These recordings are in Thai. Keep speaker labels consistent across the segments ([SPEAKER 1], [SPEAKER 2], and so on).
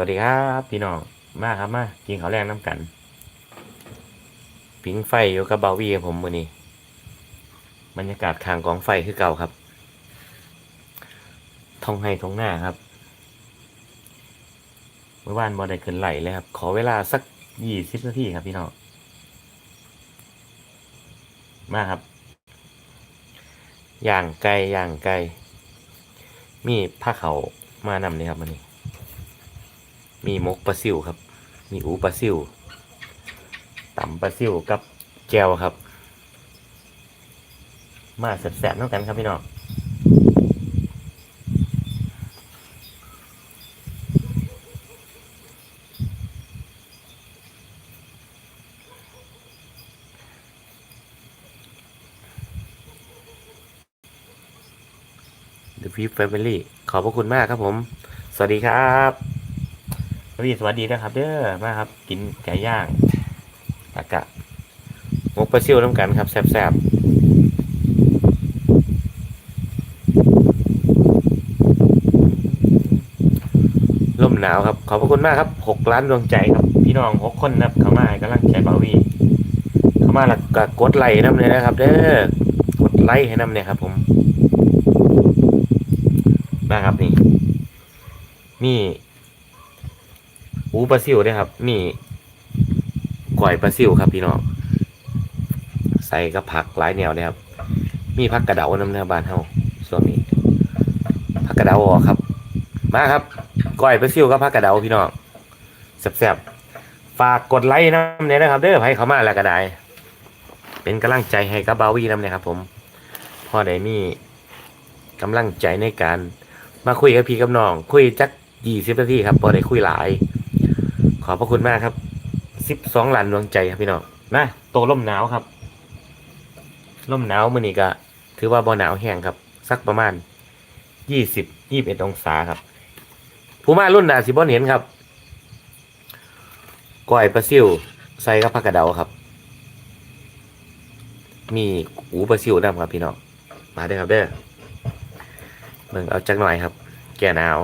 [SPEAKER 1] วัสดีครับพี่น้องมาครับมากินข้าวแรงน้ำกันปิงไฟอยู่กับเบาวีผมมือนี้บรรยากาศข้างกองไฟคือเก่าครับทองให้ทองหน้าครับเมื่อวานบอได้ขึ้นไหลเลยครับ ขอเวลาสักยี่สิบนาทีครับพี่น้องมาครับย่างไก่ย่างไก่มีผ้าเขามานำเลยครับมันนี้ มีมกปลาซิวครับ มีอูปลาซิวตำปลาซิวกับแจวครับ มาแสบๆน้องกันครับพี่น้องเดอะพีฟแฟมิลี่ขอบพระคุณมากครับผม สวัสดีครับ สวัสดีสวัสดีนะครับ เด้อมาครับ กินไก่ย่างอากะมกปลาซิวน้ำกันครับแซ่บๆลมหนาวครับ ขอบพระคุณมากครับหกล้านดวงใจครับ พี่น้องหกคนนะครับเข้ามาให้กำลังใจบาวีเข้ามาแล้วก็กดไลค์น้ำเลยนะครับ เด้อกดไลค์ให้น้ำเนี่ยครับ ผมมาครับนี่มี อูปลาซิวด้วยครับมีก่อยปลาซิวครับพี่น้องใส่กับผักหลายแนวเลยครับ มีผักกระเดาน้ำเนื้อบานเฮาส่วนนี้ผักกระเดาออกครับ มาครับก้อยปลาซิวกับผักกระเดาพี่น้องแซ่บๆฝากกดไลค์น้ำเนี่ยนะครับเด้อให้เขามาแล้วก็ได้ เป็นกำลังใจให้กับบาวีน้ำเนี่ยครับ ผมพ่อได้มีกำลังใจในการ มาคุยกับพี่กับน้อง คุยจักยี่สิบนาทีครับพอได้คุยหลาย ขอบพระคุณมากครับสิบสองล้านดวงใจครับพี่น้องนะโตล่มหนาวครับล่มหนาวมื่อนี้ก็ถือว่าบ่หนาวแห้งครับ สักประมาณยี่สิบยี่บเอ็ดองศาครับผู้มารุ่นนาสิบอนเห็นครับก้อยปลาซิวใส่กับผักกระเดาครับ มีอูปลาซิวดำครับพี่น้องมาเด้ครับเด้อเบิ่งเอาจักหน่อยครับ แก่หนาว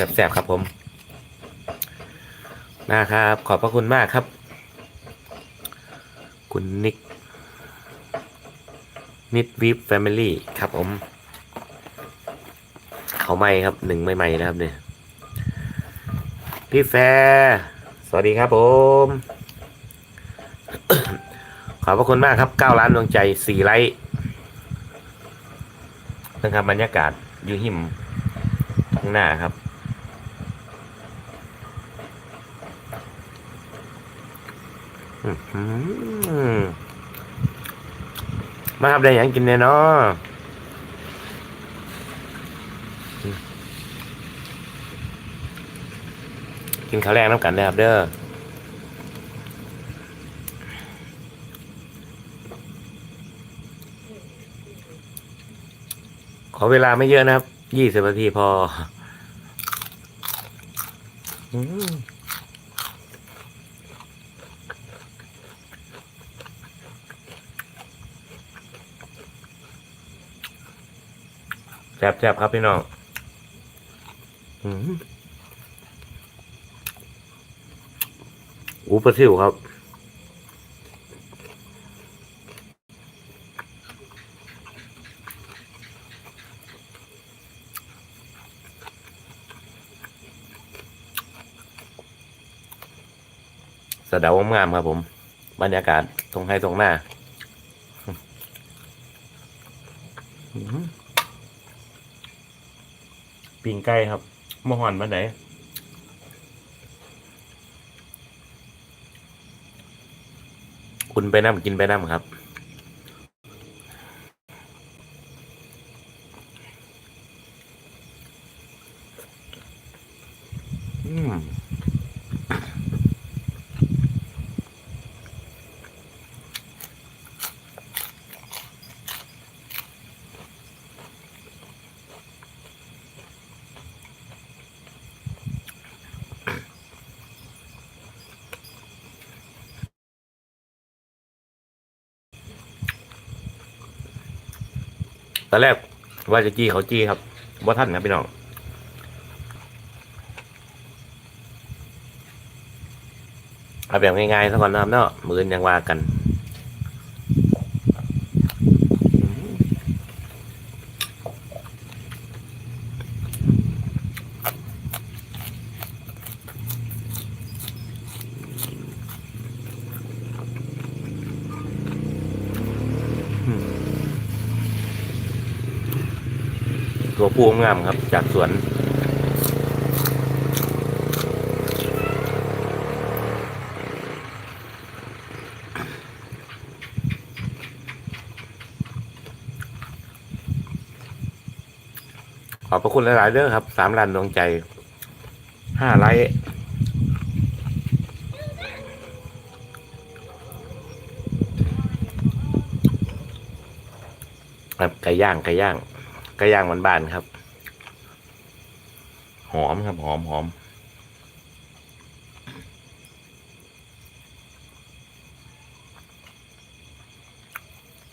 [SPEAKER 1] แสบๆครับผมนะครับ ขอบพระคุณมากครับ คุณนิกนิดวิฟแฟมิลี่ครับผม เขาไม่ครับหนึ่งใหม่ๆนะครับเนี่ยพี่แฟร์สวัสดีครับผม ขอบพระคุณมากครับ9ล้านดวงใจ4ไลค์นะครับบรรยากาศอยู่หิมข้างหน้าครับ อื้อหือ มาครับได้หยังกินเนี่ยเนาะกินข้าวแรงน้ำกันนะครับเด้อขอเวลาไม่เยอะนะครับยี่สิบนาทีพอ อืม แซ่บๆครับพี่น้องอูปลาซิวครับสะเดางามครับผม บรรยากาศตรงให้ตรงหน้าอื้อหือ ปิงไก่ครับมะฮอนมาไหนคุณไปน้ำกินไปน้ำครับอืม ตอนแรกว่าจะจี้เขาจี้ครับว่าท่านนะพี่น้องเอาแบบง่ายๆสักก่อนนะครับเนาะมืออนยังว่ากัน ตัวผู้งามครับ จากสวนขอบพระคุณหลาย ๆเด้อครับ สามล้านดวงใจ ห้าไลค์ครับไก่ย่างไก่ย่างไก่ย่างบ้านๆครับ หอมครับ หอมหอม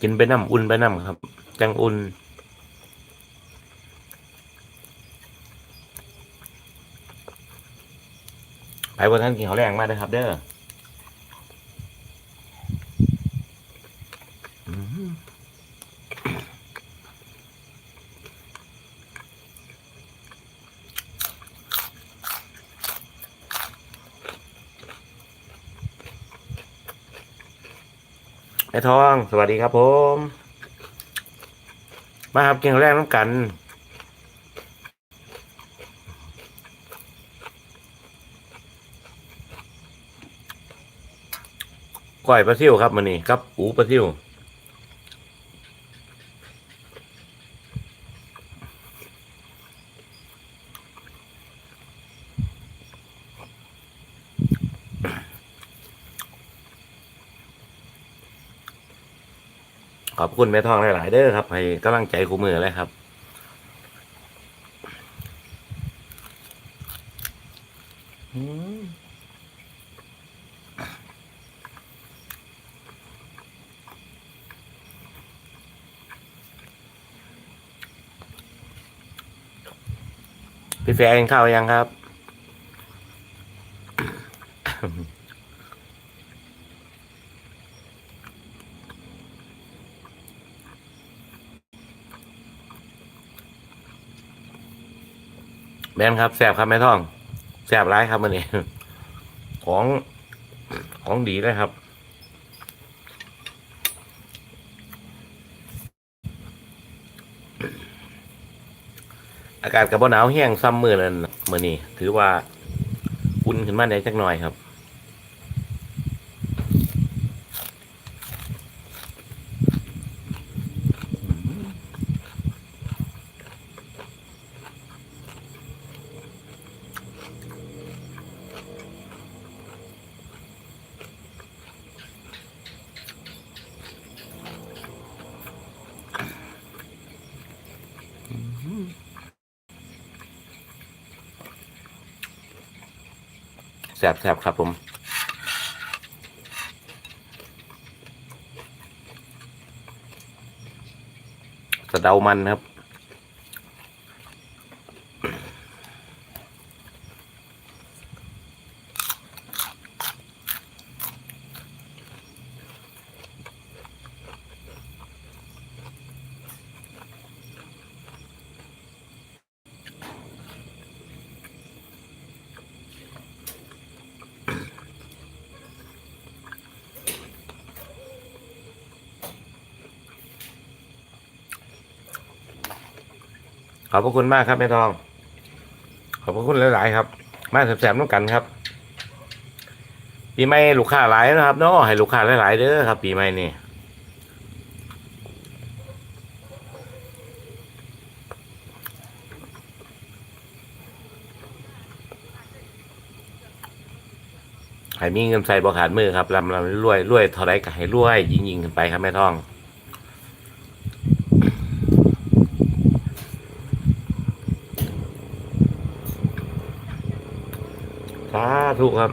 [SPEAKER 1] กินไปน้ำอุ่นไปน้ำครับ จังอุ่นไปบนท่านกินเขาวแรงมากเลยครับ เด้อ อ้ทอง สวัสดีครับผม มาครับกินแรกน้ำกันก้อยปลาซิวครับมันนี่ครับ อูปลาซิว ขอบคุณแม่ทองหลาย ๆ เด้อครับ ให้กำลังใจครูมือเลยครับพี่แฟร์กินข้าวยังครับ แมนครับแสบครับแม่ท่องแสบร้ายครับมันนี่ของของดีเลยครับอากาศกับหนาวแห้งซ้ำมือนั่นมือนี่ถือว่าอุ่นขึ้นมาได้สักหน่อยครับ แสบแสบครับผมสะเดามันครับ ขอบพระคุณมากครับแม่ทอง ขอบพระคุณหลายๆครับ มาแสบๆน้ำกันครับ ปีใหม่ลูกค้าหลายนะครับเนาะให้ลูกค้าหลายๆเด้อครับ ปีใหม่นี่ให้มีเงินใส่บอขาดมือครับลำลำรวยรวยเท่าไรก็ให้รวย ยิงยิงๆขึ้นไปครับแม่ทอง สา ธุครับ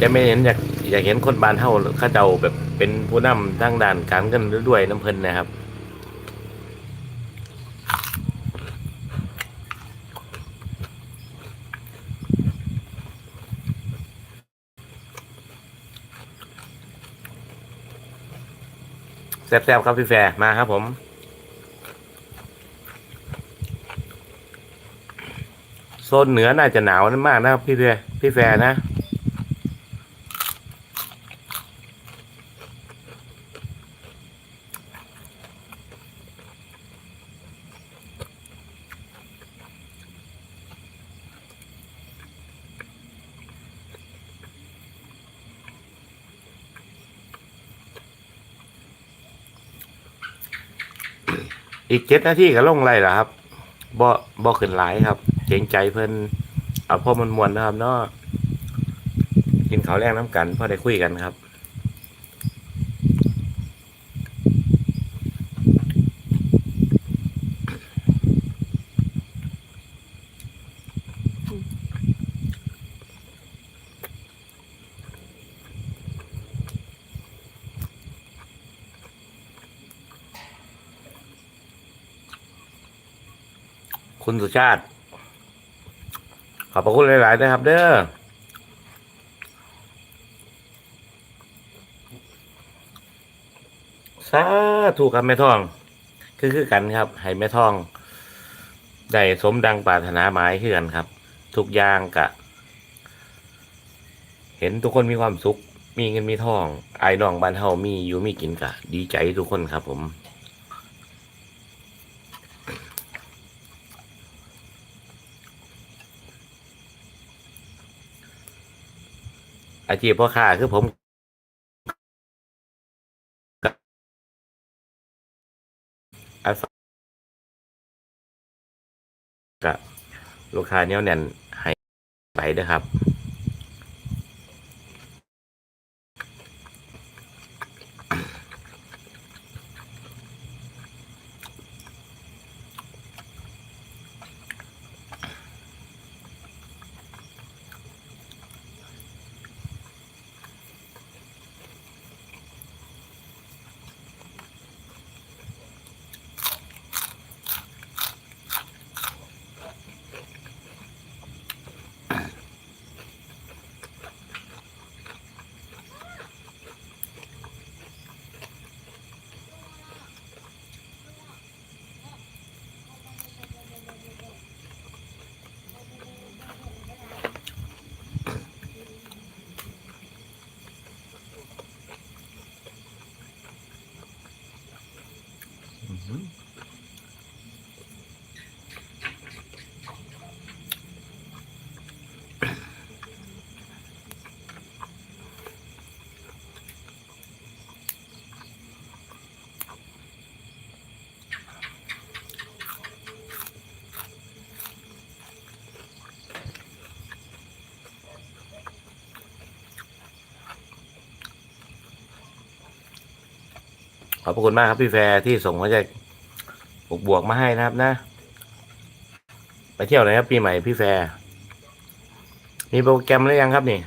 [SPEAKER 1] จะไม่เห็นอยากอยากเห็นคนบ้านเฮาเข้าเจ้าแบบเป็นผู้นำทางด้านการเงินด้วยน้ำเพิ่นนะครับ แซ่บๆครับพี่แฟร์มาครับผมโซนเหนือน่าจะหนาวนั่นมากนะครับพี่แฟร์พี่แฟร์นะ อีกเจ็ดนาทีก็ลงไรล่ะครับบ่บ่ขึ้นหลายครับเกรงใจเพิ่นเอาพ่อมันมวนๆนะครับเนาะกินข้าวแรงน้ำกันพ่อได้คุยกันครับ คุณสุชาติ ขอบพระคุณหลาย ๆ นะครับ เด้อสาธุครับแม่ทอง คือคือกันครับ ให้แม่ทองได้สมดังปรารถนาหมายคือกันครับ ทุกอย่างกะ เห็นทุกคนมีความสุข มีเงินมีทองไอ้น้องบ้านเฮามีอยู่มีกินกะ ดีใจทุกคนครับผม อาชีพพ่อค้าคือผมอาศัยกับลูกค้าเนี้ยแน่นให้ไปเด้อครับ อบพระคุณมากครับพี่แฟร์ที่ส่งหัวใจบวกบวกมาให้นะครับนะ ไปเที่ยวไหนครับปีใหม่พี่แฟร์มีโปรแกรมหรือยังครับนี่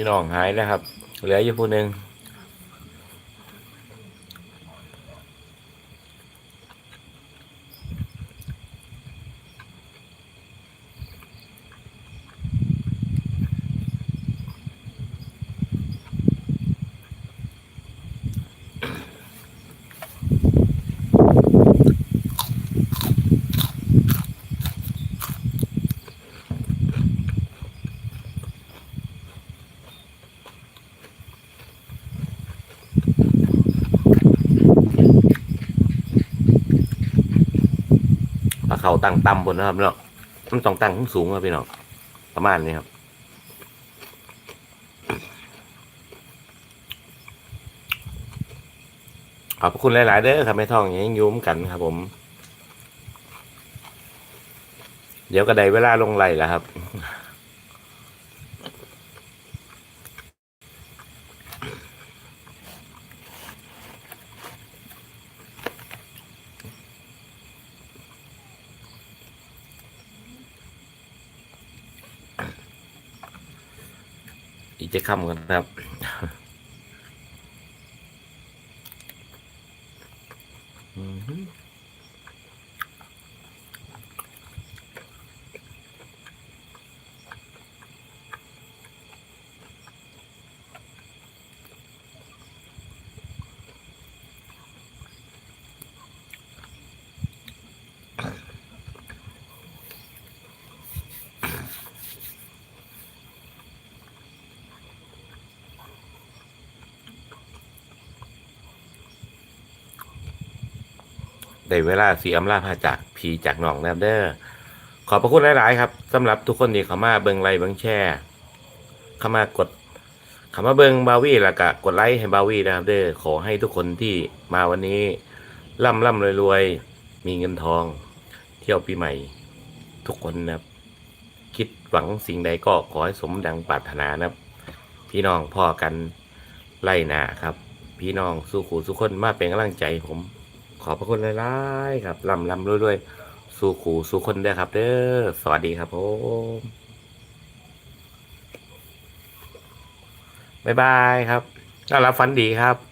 [SPEAKER 1] พี่น้องหายแล้วครับ เหลืออยู่ผู้หนึ่งปลา เขาตั้งต่ำบนนะครับพี่น้องมันต้องตั้งสูงครับพี่น้องประมาณนี้ครับขอบคุณหลาย ๆ เด้อครับแม่ท่องยังยุ่มกันครับ ผม เดี๋ยวก็ได้เวลาลงไหลแล้วครับ อีกจะคำกันครับ อือหือ ได้เวลาสีอำลาพาจากผีจากหนองนะครับเด้อขอบพระคุณหลาย ๆ ครับสำหรับทุกคนที่เข้ามาเบิงไลเบิงแชร์เข้ามากดเข้ามาเบิงบาวี่แล้วก็กดไลค์ให้บาวี่นะครับเด้อขอให้ทุกคนที่มาวันนี้ร่ำร่ำรวยรวยๆ มีเงินทอง เที่ยวปีใหม่ ทุกคนนะครับ คิดหวังสิ่งใดก็ขอให้สมดังปรารถนานะครับ พี่น้องพ่อกันไล่หนาครับ พี่น้องสู้ขู่สู้คนมาเป็นกำลังใจผม ขอบพระคุณหลายๆครับลำลำรวยๆสู้ขู่สู้คนเด้อครับเด้อสวัสดีครับผมบ๊ายบายครับน่ารับฟันดีครับ